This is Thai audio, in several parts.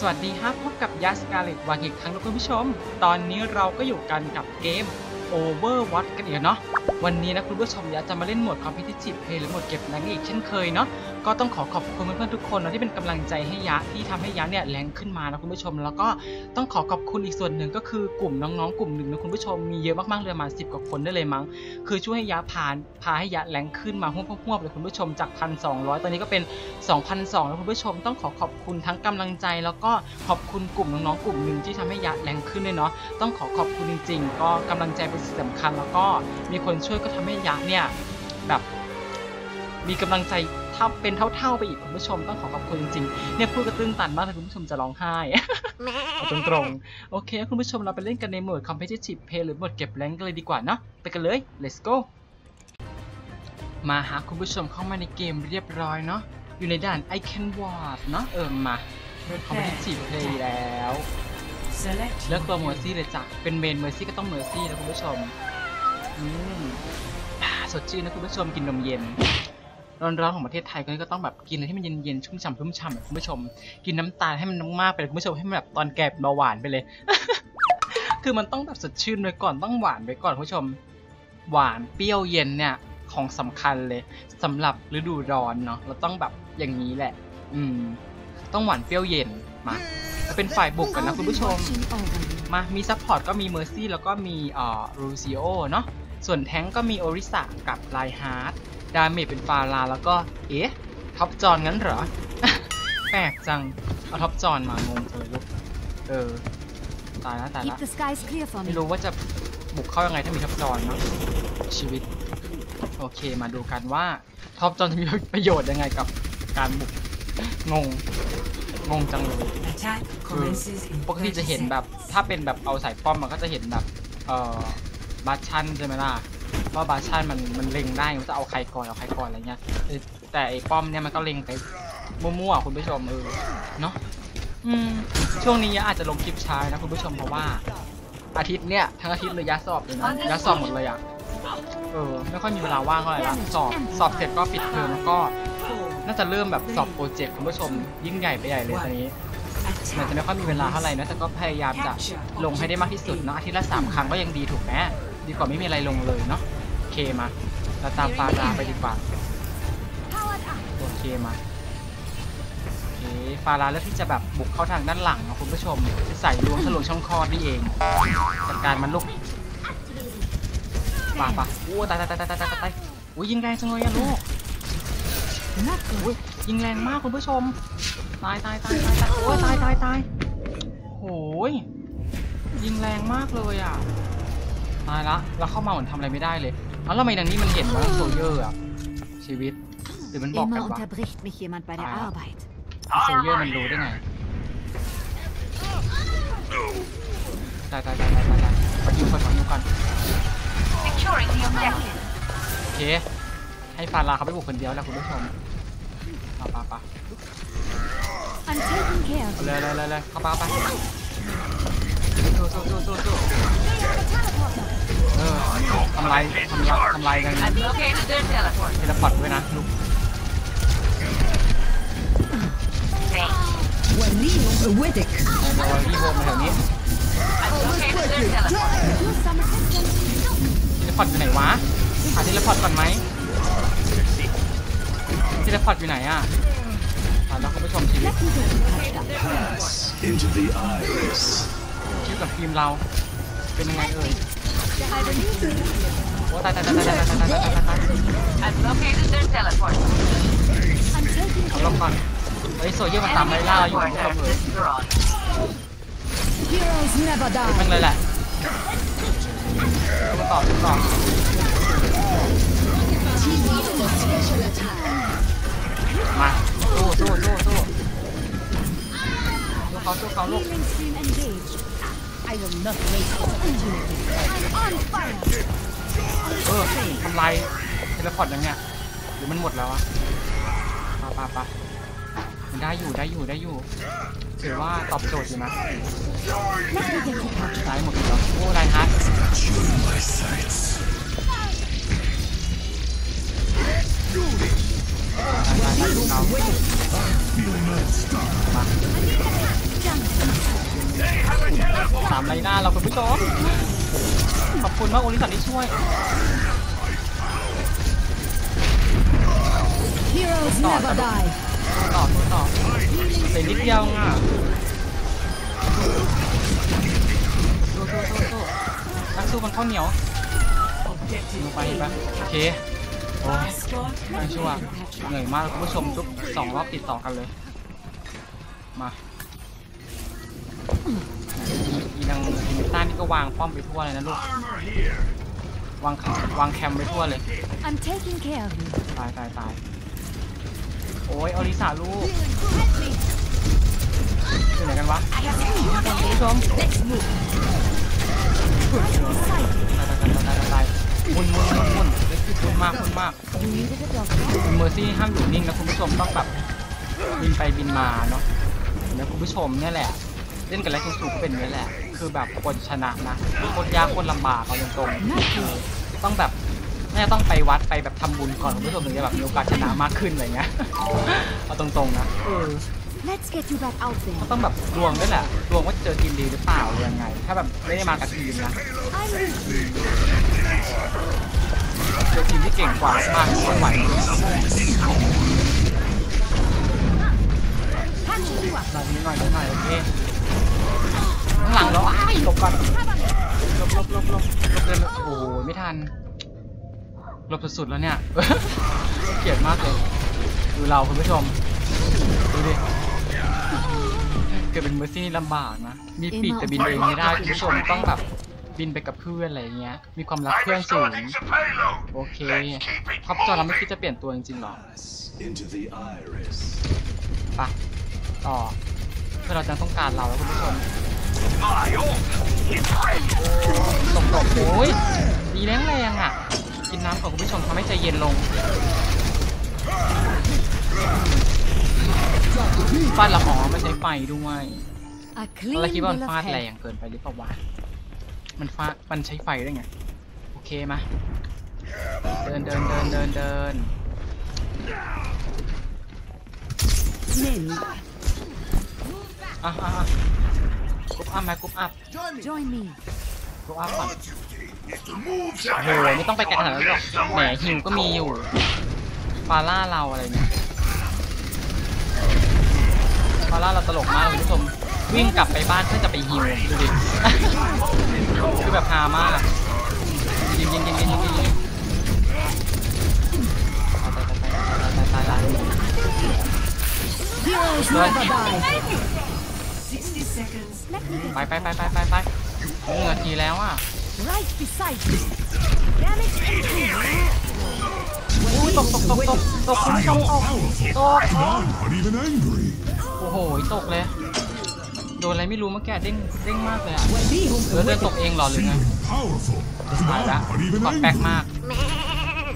สวัสดีครับพบกับยัสกาเลตวางอีกครั้งนะคุณผู้ชม ตอนนี้เราก็อยู่กันกับเกม Overwatch กันอีกเนาะวันนี้นะคุณผู้ชมยัสจะมาเล่นโหมด Competitive Play หรือโหมดเก็บแรงอีกเช่นเคยเนาะ ก็ต้องขอขอบคุณเพื่อนๆทุกคนนะที่เป็นกำลังใจให้ยะที่ทำให้ยะเนี่ยแรงขึ้นมานะคุณผู้ชม แล้วก็ต้องขอขอบคุณอีกส่วนหนึ่งก็คือกลุ่มน้องๆกลุ่มหนึ่งนะคุณผู้ชมมีเยอะมากๆเลยประมาณสิบกว่าคนได้เลยมั้งคือช่วยให้ยะผ่านพาให้ยะแรงขึ้นมาหวบๆเลยคุณผู้ชมจากพันสองร้อยตอนนี้ก็เป็น2,200แล้วคุณผู้ชมต้องขอขอบคุณทั้งกำลังใจ แล้วก็ขอบคุณกลุ่มน้องๆกลุ่มหนึ่งที่ทำให้ยะแรงขึ้นเลยเนาะต้องขอขอบคุณจริง ๆ ก็กำลังใจเป็นสิ่งสำคัญ แล้วก็มีคนช่วยก็ทำให้ยะเนี่ยแบบมีกำลังใจ เท่าเป็นเท่าๆไปอีกคุณผู้ชมต้องขอขอบคุณจริงๆเนี่ยพูดกระตื้นตันมากเลยคุณผู้ชมจะร้องไห้เอาตรงๆโอเค คุณผู้ชมเราไปเล่นกันในโหมด competitive play หรือโหมดเก็บแรงกันเลยดีกว่าเนาะไปกันเลย let's go มาหาคุณผู้ชมเข้ามาในเกมเรียบร้อยเนาะอยู่ในด่าน I can walk เนาะเออมา competitive play แล้วเลือกตัวเมอร์ซี่เลยจ้ะเป็นเมนเมอร์ซี่ก็ต้องเมอร์ซี่นะคุณผู้ชมอืมอ่าสดชื่นนะคุณผู้ชมกินนมเย็น ร้อนๆของประเทศไทยก็ต้องแบบกินอะไรที่มันเย็นๆชุ่มฉ่ำชุ่มฉ่ำคุณผู้ชม กินน้ำตาลให้มันมากไปเลยคุณผู้ชมให้มันแบบตอนแก่เบาหวานไปเลย คือมันต้องแบบสดชื่นไว้ก่อนต้องหวานไว้ก่อนคุณผู้ชม หวานเปรี้ยวเย็นเนี่ยของสำคัญเลยสำหรับฤดูร้อนเนาะเราต้องแบบอย่างนี้แหละ อืม ต้องหวานเปรี้ยวเย็นมาจะเป็นฝ่ายบุกกันนะคุณผู้ชม มามีซัพพอร์ตก็มีเมอร์ซี่แล้วก็มีเอ่อรูซิโอเนาะส่วนแท้งก็มีโอริสะกับไลฮาร์ด ดาเมจเป็นฟาราแล้วก็ เอ๊ะท็อปจอนงั้นเหรอ แปลกจัง เอาท็อปจอนมางงจังเลยลูก เออ ตายแล้วตายแล้ว Keep the skies clear for ไม่ me. รู้ว่าจะบุกเข้ายังไงถ้ามีท็อปจอนเนาะชีวิต โอเคมาดูกันว่าท็อปจอนจะมีประโยชน์ยังไงกับการบุก งง งงจังเลย Attack คือ commences in ปกติจะเห็นแบบ ถ้าเป็นแบบเอาสายป้อมมันก็จะเห็นแบบ เอ่อบาชันใช่ไหมล่ะ ว่าบาชันมันมันเล็งได้มันจะเอาใครก่อนเอาใครก่อนอะไรเงี้ยเออแต่ไอ้ป้อมเนี่ยมันก็เล็งไปมั่วๆคุณผู้ชมเออเนาะอืมช่วงนี้ยะอาจจะลงคลิปช้านะคุณผู้ชมเพราะว่า อาทิตย์เนี่ยทั้งอาทิตย์เลยยะสอบเลยนะยะสอบหมดเลยอะเออไม่ค่อยมีเวลาว่างเท่าไหร่ละสอบสอบเสร็จก็ปิดเทอมแล้วก็ น่าจะเริ่มแบบสอบโปรเจกต์คุณผู้ชมยิ่งใหญ่ไปใหญ่เลยตอนนี้มันจะไม่ค่อยมีเวลาเท่าไหร่นะแต่ก็พยายามจะลงให้ได้มากที่สุดเนาะอาทิตย์ละสามครั้งก็ยังดีถูกไหมดีกว่าไม่มีอะไรลงเลยเนาะโอ เคมาเราตามฟาราไปดีกว่า Powered up. โอเคมาโอเคฟาราเลือกที่จะแบบบุกเข้าทางด้านหลังนะคุณผู้ชมจะใส่ลวงทะลวงช่องคลอดนี่เองจัดการมันลูกปาปาโอ้ตายตายตายตายตายตายอุ้ยยิงแรงจังเลยอะลูก Not good. อุ้ยยิงแรงมากคุณผู้ชมตายตายตายตายตายโอ้ยตายตายตายโหยยิงแรงมากเลยอะตายละแล้วเข้ามาเหมือนทำอะไรไม่ได้เลย แล้วทำไมดังนี้มันเห็นว่าโซเยอร์อะชีวิตหรือมันบอกกัน Immer ว่า unterbricht mich jemand bei der Ah. Arbeit. โซเยอร์มันรู้ได้ไงตายตายตายตายตายตายขอยิงก่อนขอยิงก่อน Securing the objective. โอเค ให้ฟาราเขาไปบุกคนเดียวแหละคุณผู้ชมปาปาปา I'm taking care of เอา you. เลยเลยเลยเลยเข้าปาไปสู้สู้สู้สู้สู้ ทำลายทำลายทำลายกันเ I've ยทเลพอร์ตด้วยนะลูก Thanks. Walim Widdick. รอรีโฮมมาแถวนี้ I've located their เทเลพอร์ตอยู่ไหนวะหาเทเลพอร์ตก่อนไหมเทเลพอร์ตอยู่ไหนอะอะแล้วคุณผู้ชมชีวิตชีวิตกับทีมเรา เป็นยังไงเอ่ย โอ้ตายตายตายตายตายตายตายตาย I've located their teleport. I'm taking เอาลงก่อนเฮ้ยโซเยอร์มันตามไล่ล่าเราอยู่ Teleport คุณผู้ชม has เอ่ย withdrawn. Heroes never มัน die เลยแหละมาต่อต่อ มา สู้สู้สู้สู้สู้เขาสู้เขาลูก healing stream. I will not waste opportunity. I'm on fire. เออทำลายเทเลพอร์ตยังเนี่ยหรือมันหมดแล้วอะปะปะปะมันได้อยู่ได้อยู่ได้อยู่ถือว่าตอบโจทย์อยู่นะ Let me get you patched ได้หมดแล้วโอ้ไรฮะ My sights. ตา ตายตายเอา Feeling unstoppable. มา up. สามไรหน้าเราคุณผู้ชมขอบคุณมากโอลิสันที่ช่วย Heroes ต่อ never ต่อ die. ต่อสู้ต่อเสียนิดเดียวอะสู้สู้สู้สู้นักสู้มันข้าวเหนียวลงไปเห็นปะโอเคโอ้ยไม่ชั่วเหนื่อยมากคุณผู้ชมทุกสองรอบติดต่อกันเลย มาอีนางอีมิ ต้านี่ก็วางป้อมไปทั่วเลยนะลูก Armor here. วางวางแคมไปทั่วเลย I'm taking care of you. ตายตายตายโอ้ยอลิสาลูกอยู่ไหนกันวะคุณผู้ชม Let's move. ตายตายตายตายตายตายมุนมุนมุนมุนเล็กที่มุนมากมุนมาก You needed a doctor. คุณเมอร์ซี่ห้ามอยู่นิ่งนะคุณผู้ชมต้องแบบบินไปบินมาเนาะเห็นไหมคุณผู้ชมเนี่ยแหละ เล่นกันแล้วสูงๆก็เป็นอย่างนี้แหละ คือแบบคนชนะนะคนยากคนลำบากเอาตรงๆคือต้องแบบน่าจะต้องไปวัดไปแบบทำบุญก่อนคุณผู้ชมถึงจะแบบมีโอกาสชนะมากขึ้นอะไรเงี้ยเอาตรงๆนะเออ Let's get you back out there. ก็ต้องแบบดวงด้วยแหละดวงว่าจะเจอทีมดีหรือเปล่าหรือยังไง ถ้าแบบไม่ได้มากับทีมนะ I'm เจอทีมที่เก่งกว่ามากไม่ไหว patching you up. หน่อยนิดหน่อยนิดหน่อยโอเค ข้างหลังเราอ้ายหลบก่อนหลบหลบหลบหลบหลบเลยโอ้โหไม่ทันหลบสุดๆแล้วเนี่ยเกลียดมากเลยดูเราคุณผู้ชมดูดิเกิดเป็นเมอร์ซี่นี่ลำบากนะมีปีกแต่บินเองไม่ได้คุณผู้ชมต้องแบบบินไปกับเพื่อนอะไรเงี้ย มีความรักเพื่อนสูง โอเค Let's keep it ท็อปจอเราไม่คิดจะเปลี่ยนตัวจริงๆหรอไปะต่อเพื่อเราจะต้องการเราแล้วคุณผู้ชม My ult is ready. ตกตกโอ้ยดีแรงแรงอะ กินน้ำของคุณผู้ชมทำให้ใจเย็นลงฟาดละหอไม่ใช้ไฟด้วย A เรา clean คิดว่ามัน bill ฟา of ดแร health. งเกินไปหรือเปล่าวะมันฟาดมันใช้ไฟได้ไง โอเคมาเดินเดินเดินเดินเดิน Nin. อะอะอะ กรุ๊ปอัพไหมกรุ๊ปอัพ Join me. กรุ๊ปอัพก่อน Is to move โอ้โหไม่ต้องไปไกลขนาดนั้นหรอกแหมฮิวก็มีอยู่ฟาร่าเราอะไรเนี่ยฟาร่าเราตลกมากเลยคุณผู้ชมวิ่งกลับไปบ้านเพื่อจะไปฮิวดูดิ คือแบบฮามากยิงยิงยิงยิงยิงยิงยิงตายตายตายตายตายตายตาย Heroes Right. never die. ไปไปไปไปไปไปหนึ่งนาทีแล้วอะ Right beside you. Damage increased. อุ้ยตกตกตกตกตกคุณผู้ชมตกตก I'm not even angry. โอ้โหตกเลยโดนอะไรไม่รู้เมื่อกี้เด้งเด้งมากเลยอะ When we whom เออเดินตกเองเหรอหรือไง Feeling powerful. ตายละ not even กอดแป๊ก angry. มาก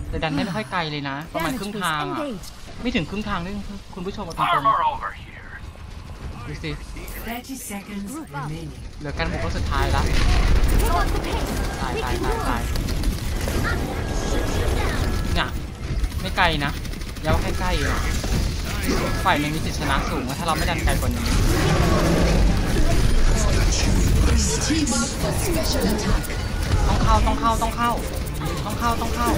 แต่ดันได้ไม่ค่อยไกลเลยนะ ประมาณ damage ครึ่ง boost ทางอะ engaged. ไม่ถึงครึ่งทางด้วยคุณผู้ชมเอาตรง Armor over here. ๆ ดูสิ30 seconds Group up. remaining. เหลือกันบุกก็สุดท้ายละ Pick up the pace. ตายตายตายตายเนี่ยไม่ไกลนะอย่าว่าใกล้ๆนะฝ่ายหนึ่งมีสิทธิชนะสูงนะถ้าเราไม่ดันไกลกว่านี้ต้องเข้าต้องเข้าต้องเข้าต้องเข้าต้องเข้า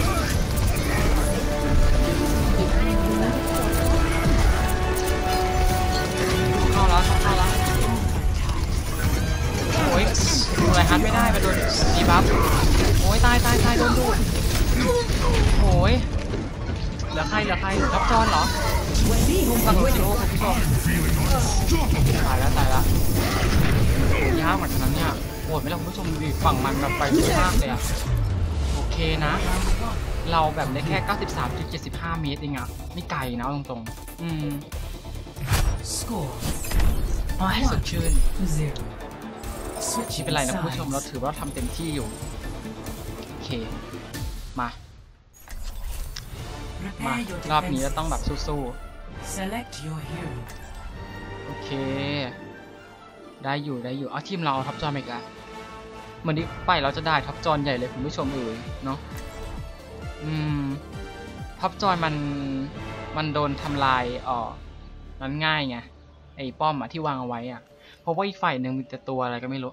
งมันแบบไปเยอะมากเลยอะโอเคนะ เราแบบได้แค่ 93.75 เมตรเองอะไม่ไกลนะเอาตรงๆ อืม Score โอ้ยสดชื่น to zero. ไม่ Switching เป็นไรนะคุณผู้ชมเรา sides. ถือว่าเราทำเต็มที่อยู่ โอเค มา มา Prepare your รอบนี้เราต้องแบบ defenses. สู้ Select your hero. ๆโอเค ได้อยู่ได้อยู่ เอาทีมเราเอาท็อปจอนไปอีกันเห มือนที่ไปเราจะได้ท็อปจอนใหญ่เลยคุณผู้ชมเอ่ยเนาะอืมท็อปจอยมันมันโดนทำลายอ่อนั้นง่ายไงไอ้ป้อมอะที่วางเอาไว้อะเพราะว่าอีกฝ่ายหนึ่งมีแต่ตัวอะไรก็ไม่รู้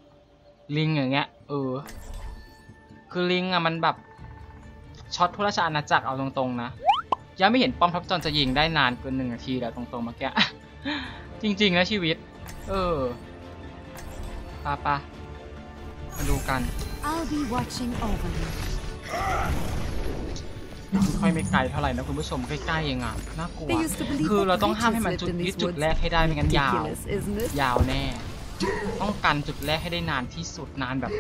ลิงอย่างเงี้ยเออ คือลิงอะมันแบบช็อตทุราชอาณาจักรเอาตรงๆนะยังไม่เห็นป้อมทัพจรจะยิงได้นานเกินหนึ่งนาทีแล้วตรงๆเมื่อกี้จริงๆนะชีวิต เออปะปะ มาดูกัน I'll be watching over you. ค่อยไม่ไกลเท่าไหร่นะคุณผู้ชมใกล้ๆเองอะน่ากลัว They used to believe คือ that เราต้องห้ามให้ witches มัน lived จุด in these ยึดจุด woods. แรกให้ได้ไม่งั้นยาว Ridiculous, isn't it? ยาวแน่ ต้องกันจุดแรกให้ได้นานที่สุดนานแบบ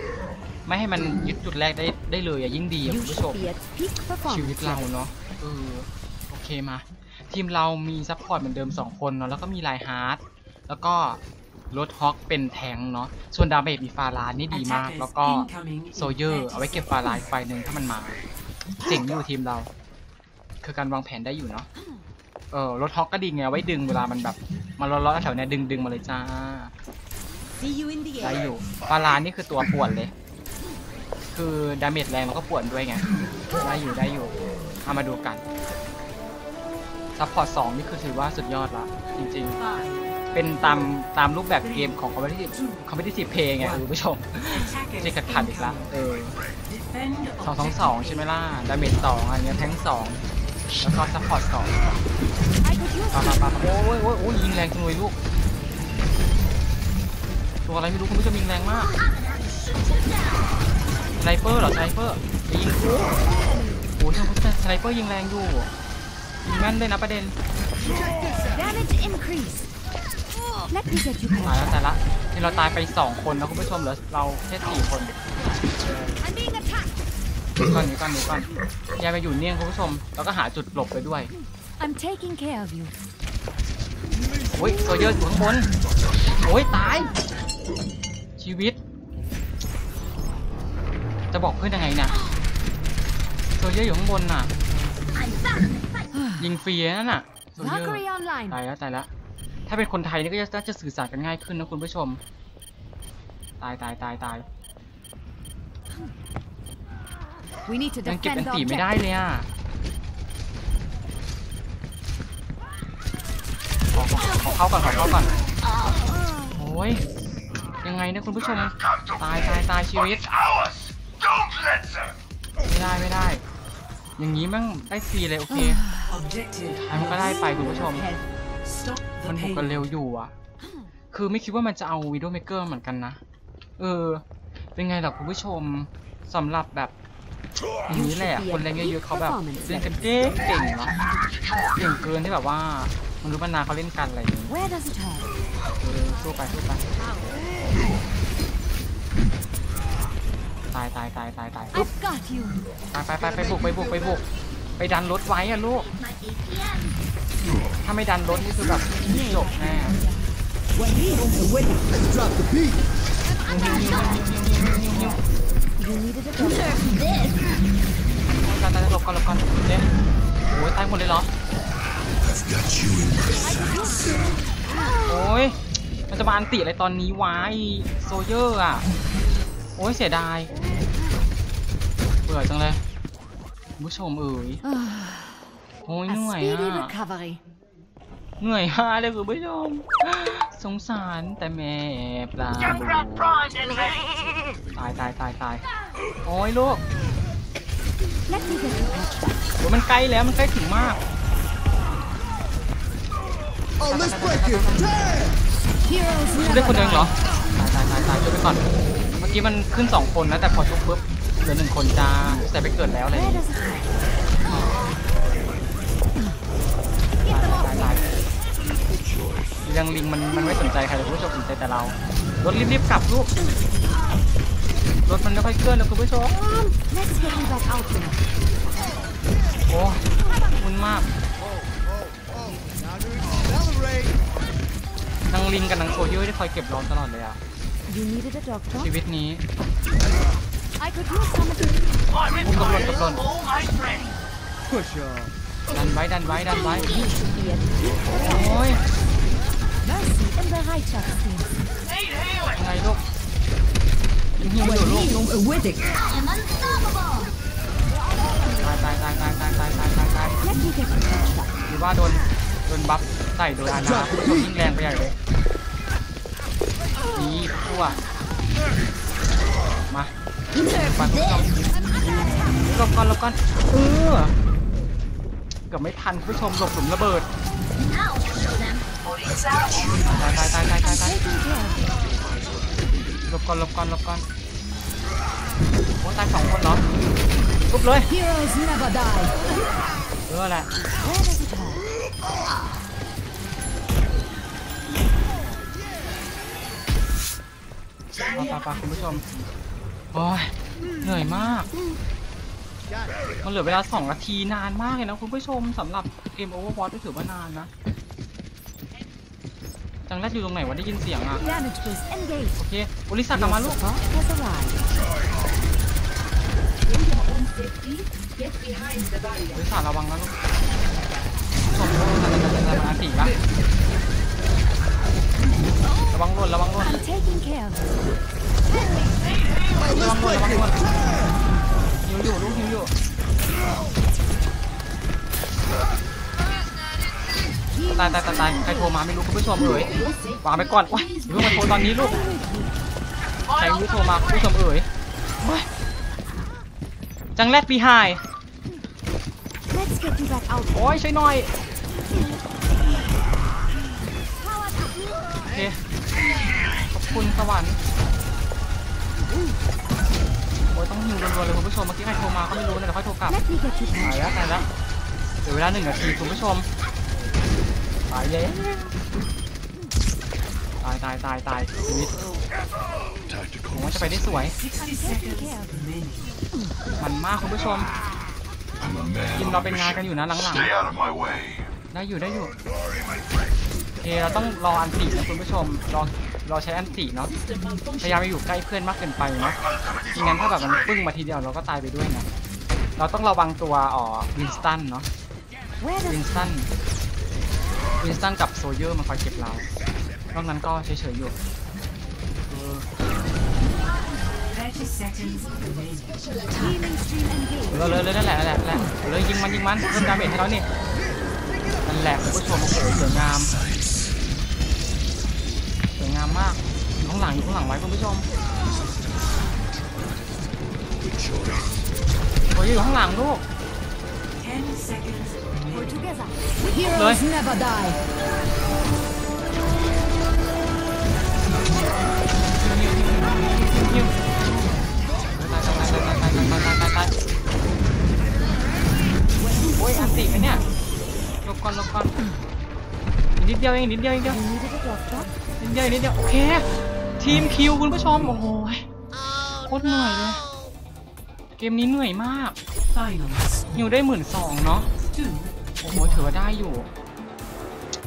ไม่ให้มันยึดจุดแรกได้ได้เลยอะยิ่งดีอะ You คุณผู้ช should ม be at peak ชีวิต performance เรา level. เนาะเออโอเคมา ทีมเรามีซัพพอร์ตเหมือนเดิม 2 คนเนาะแล้วก็มีไลฮาร์ดแล้วก็ รถฮอกเป็นแทงค์เนาะ ส่วนดาเมจมีฟาลานนี่ดีมาก แล้วก็โซเยอร์เอาไว้เก็บฟาลานไฟหนึ่งถ้ามันมา เจ๋งอยู่ทีมเรา คือการวางแผนได้อยู่เนาะ เออรถฮอกก็ดีไงเอาไว้ดึงเวลามันแบบ มาล้อๆแถวเนี้ยดึงดึงมาเลยจ้า See you in the ได้ air. อยู่ฟาลานนี่คือตัวป่วนเลย คือดาเมจแรงแล้วก็ป่วนด้วยไง ได้อยู่ได้อยู่ เอามาดูกันซัพพอร์ตสองนี่คือถือว่าสุดยอดละจริง ๆ เป็นตามตามรูปแบบเกมของ competitive competitive play ไงคุณผู้ชม Attackers จะขัดขัดอีกละเออ Defend สองสองสองใช่ไหมล่ะดาเมจสองอะไรเงี้ยแทงสองแล้วก็ซัพพอร์ตสอง I could use ปะปะปะโอ้ยโอ้ยโอ้ยยิงแรงจังเลยลูกตัวอะไรไม่รู้คุณผู้ชมยิงแรงมากสไนเปอร์เหรอสไนเปอร์อย่ายิงกูโอ้ยสไนเปอร์ยิงแรงอยู่ยิงแม่นเลยนะประเด็น damage increase. Let me get you ตาย back. แล้วตายละนี่เราตายไปสองคนนะคุณผู้ชมเหลือเราแค่สี่คน I'm being attacked. หนีก่อนหนีก่อนหนีก่อนอย่าไปอยู่เนียงคุณผู้ชมแล้วก็หาจุดหลบไปด้วย I'm taking care of you. โอ้ยตัวเยอะอยู่ข้างบนโอ้ยตาย ชีวิต จะบอกเพื่อนยังไงเนี่ยตัวเยอะอยู่ข้างบนน่ะ ยิงฟรีนั่นน่ะตัวเยอะ Valkyrie online. ตายแล้วตายแล้ว ถ้าเป็นคนไทยนี่ก็จะน่าจะสื่อสารกันง่ายขึ้นนะคุณผู้ชม ตายตายตายตาย We need to ยังเก็บ defend อัน the ตีไม่ได้ objective. เลยอะขอขอขอเข้าก่อนขอเข้าก่อนโอ้ยยังไงเนี่ยคุณผู้ชม ตายตายตายชีวิต Ours! Don't let them! ไม่ได้ไม่ได้ อย่างนี้แมั่งได้ฟรีเลยโอเค Objective อันมันก็ได้ไปคุณผู้ชม Stop มัน the บุกกัน pain. เร็วอยู่อะ คือไม่คิดว่ามันจะเอาวิดีโอเมเกอร์เหมือนกันนะ เออ เป็นไงล่ะคุณผู้ชมสำหรับแบบอย่างนี้แหละคนแรงเยอะๆเขาแบบเล่นกันเก่งเก่งเนาะเก่งเกินที่แบบว่ามันรู้มานานเขาเล่นกันอะไรอย่างนี้ Where does it hurt? เออสู้ไปสู้ไปตายตายตายตายตายปึ๊บ I've got you. ไปไปไปไปบุกไปบุกไปบุกไปดันรถไว้อะลูก ถ้าไม่ดันรถนี่คือแบบจบแน่ Drop the beat! You needed a doctor. ตายตายหลบก่อนหลบก่อนเดี๋ยโอ้ยตายหมดเลยเหรอโอ้ยมันจะมาอันติอะไรตอนนี้วะไอโซเยอร์อะ โอ้ยเสียดาย เบื่อจังเลยผู้ชมเอ่ย อ้ย A เหนื่อย speedy อะ recovery. เหนื่อยมากเลยคุณผู้ชมสงสารแต่แม่ปลาบู Junkrat primed and ready. ตายตายตายตายโอ้ยลูก Let me get you patched up. โอ้ยมันใกล้แล้วมันใกล้ถึงมาก Oh, let's break it! Damn! Heroes ชุบ never ได้คนเดียวเองเหรอ die. ตายตายตายตายช่วยไปก่อน เมื่อกี้มันขึ้นสองคนนะแต่พอชุบปุ๊บเหลือหนึ่งคนจ้าแต่ไปเกิดแล้วอะไรอ Where ย่ ยังลิงมันมันไม่สนใจใครเลยคุณผู้ชมสนใจแต่เรา รถรีบๆกลับลูก รถมันไม่ค่อยเคลื่อนเลยคุณผู้ชม Let's get you back out there. โอ้มุนมาก นางลิงกับนางโซเยอร์ที่คอยเก็บร้อนตลอดเลยอะ You needed a doctor. ชีวิตนี้ I could use some of the อุ้มตกหล่นตกหล่น Almost ready. ดันไว้ดันไว้ดันไว้ Be โอ้ย mercy and Bereitschaftsdienst. Need healing. ยังไงลูกยิงหิวอยู่ลูกตายตายตายตายตายตายตายตายตาย Let me get you patched หรือว่าโดนโดนบัฟใส่โดยอาณาคุณผู้ชมยิ่งแรงไปใหญ่เลยดีทั่วมาปันคุณผู้ชมหลบก่อนหลบก่อนเออเกือบไม่ทันผู้ชมหลบหลุมระเบิดายตายตายตายตายตายหลบก่อนหลบก่อนหลบก่อนโอ้ตายสองคนเหรอทุบเลยเออแหละไรปาปาคุณผู้ชมโอ้ยเหนื่อยมาก มันเหลือเวลา 2 นาทีนานมากเลยนะคุณผู้ชมสำหรับเกม Overwatch ถือว่านานนะ จังแรกอยู่ตรงไหนวะได้ยินเสียงอะ Damage boost engaged. โอเคบริษัทกลับมาลูก Support has arrived. บริษัทระวังนะลูกชมระวังอันตีละระวังหล่นระวังหล่น I'm taking care of it. ระวังหล่นระวังหล่นหิวอยู่ลูกหิวอยู่ ตายตายตายตายใครโทรมาไม่รู้คุณผู้ชมเอ๋ยวางไปก่อนว้ายอย่าเพิ่งมาโทรตอนนี้ลูกใครไม่รู้โทรมาคุณผู้ชมเอ๋ยโอ๊ยจังแรดปีไฮ Let's get you back out. โอ้ยช่วยหน่อยโอเคขอบคุณสวรรค์โอ้ยต้องหิวรัวๆเลยคุณผู้ชมเมื่อกี้ใครโทรมาก็ไม่รู้นะเดี๋ยวค่อยโทรกลับ Let me get you ตาย back. แล้วตายแล้วเดี๋ยวเวลาหนึ่งนาทีคุณผู้ชม ตายเลยตายตายตายตายชีวิต Tactical ผมว่าจะไปได้สวย60 Taking seconds care of it. remaining. มันมากคุณผู้ชม I'm a man ทีม on เรา a เป็นงานกันอยู่นะหลัง Stay out of my way. ๆได้อยู่ได้อยู่โอเคเราต้องรออันตินะคุณผู้ชมรอรอใช้อันติเนาะพยายามไปอยู่ใกล้เพื่อนมากเกินไปเนาะไม่งั้นถ้าแบบมันปึ้งมาทีเดียวเราก็ตายไปด้วยนะเราต้องระวังตัวอ๋อวินสตันเนาะ Where does วิน it สตัน วินสตันกับโซเยอร์มาคอยเก็บเรานอกนั้นก็เฉยๆอยู่เออเลยเลยเลยนั่นแหละนั่นแหละแหละเลยยิงมันยิงมันเพิ่มดาเมจให้เรานี่นั่นแหละคุณผู้ชมโอ้โหสวยงามสวยงามมากอยู่ข้างหลังอยู่ข้างหลังไว้คุณผู้ชมโอ้ยอยู่ข้างหลังลูก เลยโอ้ยอันติไหมเนี่ยลบก่อนลบก่อนนิดเดียวเองนิดเดียวเองเดียวนิดเดียวนิดเดียวโอเค ทีมคิวคุณผู้ชมโอ้โหโคตรเหนื่อยเลย เกมนี้เหนื่อยมากหิวได้หมื่นสองเนาะ โอ้โหถือว่าได้อยู่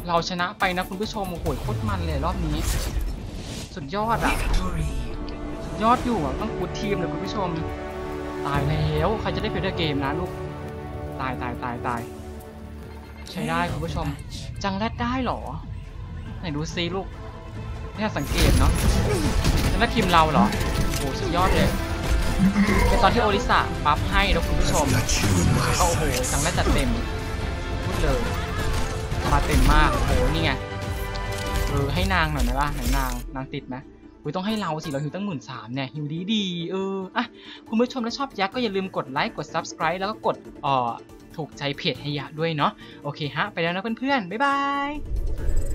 เราชนะไปนะคุณผู้ชม โอ้โหโคตรมันเลยรอบนี้ สุดยอดอะ Victory. สุดยอดอยู่อะต้องกูดทีมเลยคุณผู้ชม ตายแล้วใครจะได้เพลย์เกมนะลูก ตายตายตายตาย ใช้ได้คุณผู้ชม จังแรดได้เหรอ ไหนดูซิลูกไม่สังเกตเนาะแล้วทีมเราเหรอ โอ้สุดยอดเลยเป็นตอนที่โอริสะบัฟให้นะคุณผู้ชมก็โอ้โหจังแรดจัดเต็ม เลย มาเต็มมากโอ้โหนี่ไงเออให้นางหน่อยไหมล่ะไหนนางนางติดไหมอุ้ยต้องให้เราสิเราหิวตั้งหมื่นสามเนี่ยหิวดีดีเอออะคุณผู้ชมถ้าชอบยักษ์ก็อย่าลืมกดไลค์กด subscribe แล้วก็กดอ่อถูกใจเพจให้ยะด้วยเนาะโอเคฮะ ไปแล้วนะเพื่อนๆ บ๊ายบาย